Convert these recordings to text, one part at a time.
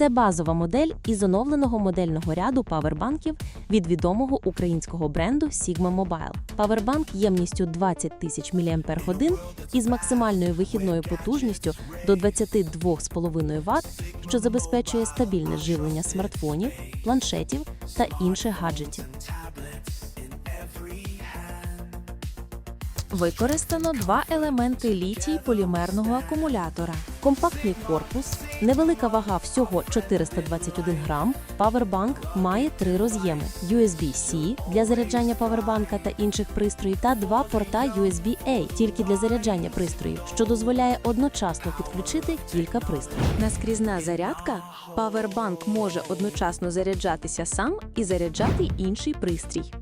Це базова модель із оновленого модельного ряду павербанків від відомого українського бренду Sigma Mobile. Павербанк ємністю 20 тисяч мАч із максимальною вихідною потужністю до 22,5 Вт, що забезпечує стабільне живлення смартфонів, планшетів та інших гаджетів. Використано два елементи літій полімерного акумулятора, компактний корпус, невелика вага всього 421 грам. Павербанк має три роз'єми: USB-C для заряджання павербанка та інших пристроїв, та два порта USB-A тільки для заряджання пристроїв, що дозволяє одночасно підключити кілька пристроїв. Наскрізна зарядка павербанк може одночасно заряджатися сам і заряджати інший пристрій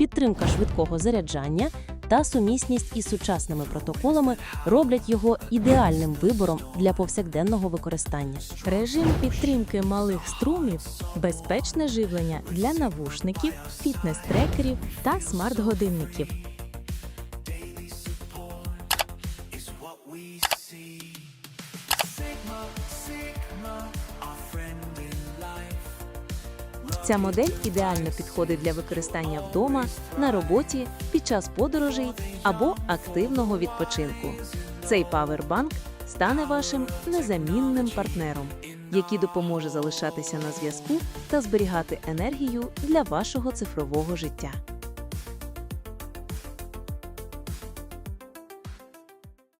підтримка швидкого заряджання та сумісність із сучасними протоколами роблять його ідеальним вибором для повсякденного використання. Режим підтримки малих струмів, безпечне живлення для навушників, фітнес-трекерів та смарт-годинників. Ця модель ідеально підходить для використання вдома, на роботі, під час подорожей або активного відпочинку. Цей павербанк стане вашим незамінним партнером, який допоможе залишатися на зв'язку та зберігати енергію для вашого цифрового життя.